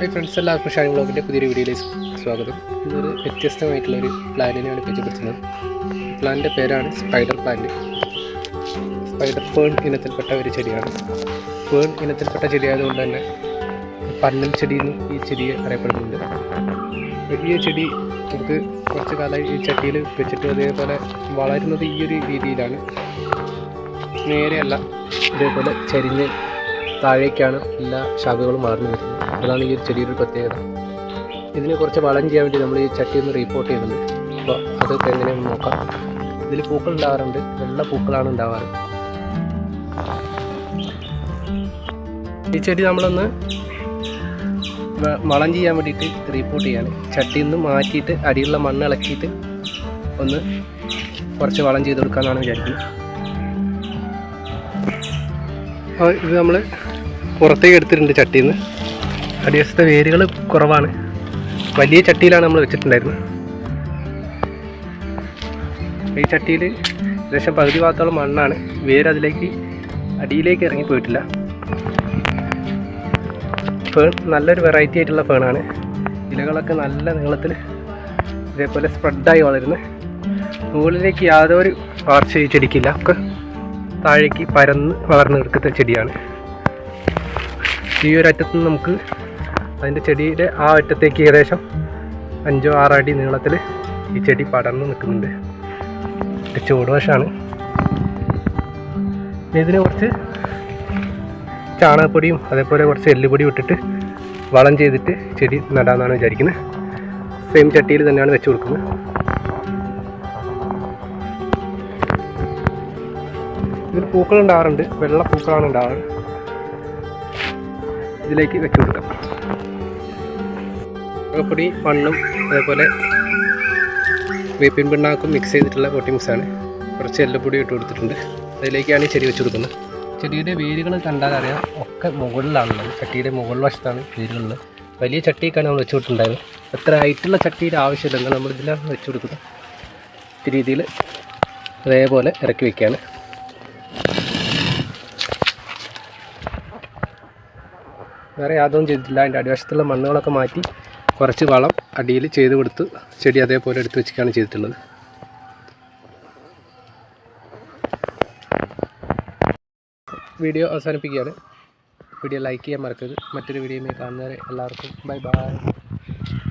Hi friends എല്ലാവർക്കും ഷാനി ബ്ലോഗിന്റെ പുതിയൊരു വീഡിയോയിലേക്ക് സ്വാഗതം. ഇതൊരു വ്യത്യസ്തമായിട്ടുള്ള ഒരു പ്ലാനിനെയാണ് പരിചയപ്പെടുത്തുന്നത് പ്ലാനിന്റെ പേരാണ് സ്പൈഡർ പ്ലാന്റ്. സ്പൈഡർ ഫേൺ ഇനത്തിൽപ്പെട്ട ഒരു ചെടിയാണ്. ഫേൺ ഇനത്തിൽപ്പെട്ട ചെടിയായതുകൊണ്ട് തന്നെ പന്നൽ ചെടി എന്നും ഈ ചെടിയെ അറിയപ്പെടുന്നുണ്ട്. വലിയ ചെടി നമുക്ക് കുറച്ച് കാലമായി ഈ ചട്ടിയിൽ വെച്ചിട്ട് അതേപോലെ വളരുന്നത് ഈ ഒരു രീതിയിലാണ്. നേരെയല്ല ഇതേപോലെ ചരിഞ്ഞ് താഴേക്കാണ് എല്ലാ ശാഖകളും വളർന്നു വരുന്നത്. അതാണ് ഈ ഒരു ചെടിയുടെ പ്രത്യേകത. ഇതിനെ കുറച്ച് വളം ചെയ്യാൻ വേണ്ടി നമ്മൾ ഈ ചട്ടി ഒന്ന് റീപ്പോർട്ട് ചെയ്യുന്നുണ്ട്. അപ്പോൾ അതൊക്കെ എങ്ങനെയാണെന്ന് നോക്കാം. ഇതിൽ പൂക്കൾ ഉണ്ടാവാറുണ്ട്. വെള്ള പൂക്കളാണ് ഉണ്ടാവാറ്. ഈ ചെടി നമ്മളൊന്ന് വളം ചെയ്യാൻ വേണ്ടിയിട്ട് റീപ്പോർട്ട് ചെയ്യാൻ ചട്ടിയിൽ നിന്ന് മാറ്റിയിട്ട് അടിയിലുള്ള മണ്ണ് ഇളക്കിയിട്ട് ഒന്ന് കുറച്ച് വളം ചെയ്ത് കൊടുക്കാമെന്നാണ് വിചാരിക്കുന്നത്. അപ്പോൾ ഇത് നമ്മൾ പുറത്തേക്ക് എടുത്തിട്ടുണ്ട് ചട്ടിയിൽ നിന്ന് അടിവശത്തെ വേരുകൾ കുറവാണ്. വലിയ ചട്ടിയിലാണ് നമ്മൾ വെച്ചിട്ടുണ്ടായിരുന്നത്. ഈ ചട്ടിയിൽ ഏകദേശം പകുതി ഭാഗത്തോളം മണ്ണാണ്. വേര് അതിലേക്ക് അടിയിലേക്ക് ഇറങ്ങി പോയിട്ടില്ല. ഫേൺ നല്ലൊരു വെറൈറ്റി ആയിട്ടുള്ള ഫേണാണ്. ഇലകളൊക്കെ നല്ല നീളത്തിൽ ഇതേപോലെ സ്പ്രെഡായി വളരുന്നു. മുകളിലേക്ക് യാതൊരു വളർച്ച ചെടിക്കില്ല. ഒക്കെ താഴേക്ക് പരന്ന് വളർന്നു കിടക്കുന്ന ചെടിയാണ്. ഈ ഒരു അറ്റത്ത് നിന്ന് നമുക്ക് അതിന്റെ ചെടിയുടെ ആ അറ്റത്തേക്ക് ഏകദേശം അഞ്ചോ ആറോ അടി നീളത്തിൽ ഈ ചെടി പടർന്ന് നിൽക്കുന്നുണ്ട്. ഇത് ചൂടുവശമാണ് ഇതിന് കുറച്ച് ചാണകപ്പൊടിയും അതേപോലെ കുറച്ച് എല്ലുപൊടിയും ഇട്ടിട്ട് വളം ചെയ്തിട്ട് ചെടി നടാമെന്നാണ് വിചാരിക്കുന്നത്. സെയിം ചട്ടിയിൽ തന്നെയാണ് വെച്ച് കൊടുക്കുന്നത്. ഇതിൽ പൂക്കൾ ഉണ്ടാവാറുണ്ട്. വെള്ള പൂക്കളാണ് ഉണ്ടാവാറ്. ഇതിലേക്ക് വെച്ച് കൊടുക്കാം. മുളകപ്പൊടി മണ്ണും അതേപോലെ വേപ്പിൻ പിണ്ണാക്കും മിക്സ് ചെയ്തിട്ടുള്ള പൊട്ടി മിക്സാണ് കുറച്ച് എല്ലപ്പൊടി ഇട്ട് കൊടുത്തിട്ടുണ്ട്. അതിലേക്കാണ് ചെടി വെച്ച് കൊടുക്കുന്നത്. ചെടിയുടെ വേരുകൾ കണ്ടാൽ അറിയാം ഒക്കെ മുകളിലാണുള്ളത് ചട്ടിയുടെ മുകൾ വശത്താണ് വേരുകളുള്ളത്. വലിയ ചട്ടിയൊക്കെയാണ് നമ്മൾ വെച്ച് കൊടുത്തിട്ടുണ്ടായത്. അത്ര ഹൈറ്റുള്ള ചട്ടിയുടെ ആവശ്യമില്ല. നമ്മൾ ഇതിലാണ് വെച്ച് കൊടുക്കുന്നത്. രീതിയിൽ അതേപോലെ ഇറക്കി വയ്ക്കുകയാണ് വേറെ യാതൊന്നും ചെയ്തിട്ടില്ല. അതിന്റെ അടിവശത്തുള്ള മണ്ണുകളൊക്കെ മാറ്റി കുറച്ച് വളം അടിയിൽ ചെയ്ത് കൊടുത്ത് ചെടി അതേപോലെ എടുത്ത് വെച്ചിട്ടാണ് ചെയ്തിട്ടുള്ളത്. വീഡിയോ അവസാനിപ്പിക്കുകയാണ്. വീഡിയോ ലൈക്ക് ചെയ്യാൻ മറക്കരുത്. മറ്റൊരു വീഡിയോയുമായി കാണുന്നവരെ എല്ലാവർക്കും ബൈ ബൈ.